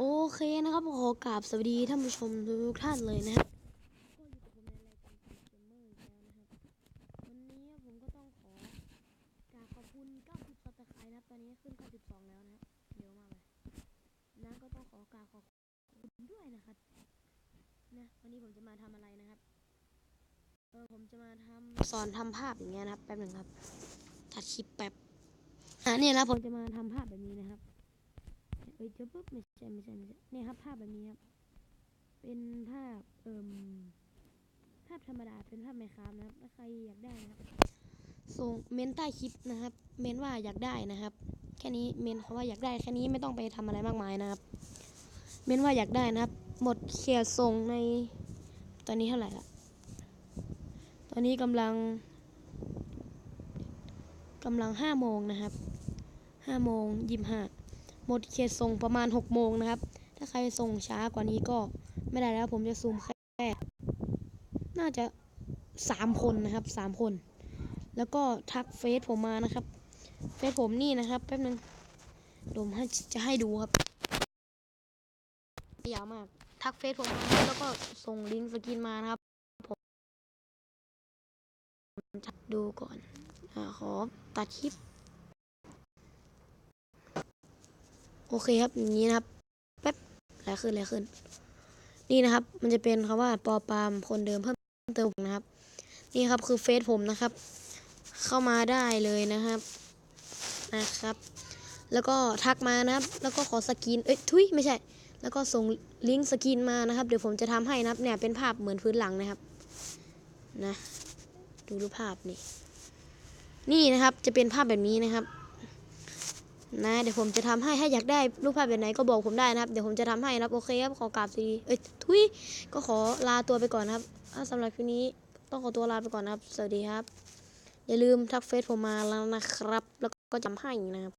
โอเคนะครับขอกราบสวัสดีท่านผู้ชมทุกท่านเลยนะครับก็อยู่กับผมในรายการเกมเมอร์แล้วนะครับวันนี้ผมก็ต้องขอกราบขอบคุณ 90ซับสไครต์นะครับตอนนี้ขึ้น 92 แล้วนะเร็วมากเลยนะก็ต้องขอกราบขอบคุณด้วยนะครับนะวันนี้ผมจะมาทำอะไรนะครับเออผมจะมาทำสอนทำภาพอย่างเงี้ยนะครับแป๊บหนึ่งครับ ตัดคลิปแป๊บอะเนี่ยนะผมจะมาทำภาพแบบนี้นะครับ เดี๋ยวปุ๊บไม่ใช่ไม่ใช่ไม่ใช่เนี่ยครับภาพแบบนี้ครับ เป็นภาพเอ่มภาพธรรมดาเป็นภาพไมครามนะครับถ้าใครอยากได้นะครับส่งเมนใต้คลิปนะครับ เมนว่าอยากได้นะครับ แค่นี้เมนเขาว่าอยากได้แค่นี้ไม่ต้องไปทำอะไรมากมายนะครับ เมนว่าอยากได้นะครับ หมดเขียร์ส่งในตอนนี้เท่าไหร่ละตอนนี้กำลังกำลังห้าโมงนะครับห้าโมงยี่สิบห้า หมดเขตส่งประมาณ 6 โมงนะครับ ถ้าใครส่งช้ากว่านี้ก็ไม่ได้แล้วผมจะซูมแค่ น่าจะ 3 คนนะครับ 3 คน แล้วก็ทักเฟซผมมานะครับ เฟซผมนี่นะครับแป๊บนึงเดี๋ยวผมให้จะให้ดูครับยาวมาก ทักเฟซผมมาแล้วก็ส่งลิงก์สกินมานะครับผมจะดูก่อนอขอตัดคลิป โอเคครับอย่างนี้นะครับแป๊บอะไรขึ้นอะไรขึ้น นี่นะครับ มันจะเป็นคำว่าปอปามคนเดิมเพิ่มเติมนะครับ นี่ครับคือเฟซผมนะครับ เข้ามาได้เลยนะครับนะครับ แล้วก็ทักมานะครับ แล้วก็ขอสกรีนเอ้ยทุยไม่ใช่ แล้วก็ส่งลิงก์สกรีนมานะครับ เดี๋ยวผมจะทำให้นะครับ เนี่ยเป็นภาพเหมือนพื้นหลังนะครับนะดูรูปภาพนี่นี่นะครับจะเป็นภาพแบบนี้นะครับ นะเดี๋ยวผมจะทำให้ถ้าอยากได้รูปภาพแบบไหนก็บอกผมได้นะครับ เดี๋ยวผมจะทำให้นะครับ โอเคครับ ขอกราบสวัสดีเอ้ยทุยก็ขอลาตัวไปก่อนครับสำสำหรับคลิปนี้ต้องขอตัวลาไปก่อนนะครับ สวัสดีครับ อย่าลืมทักเฟซผมมาแล้วนะครับ แล้วก็จำให้นะครับ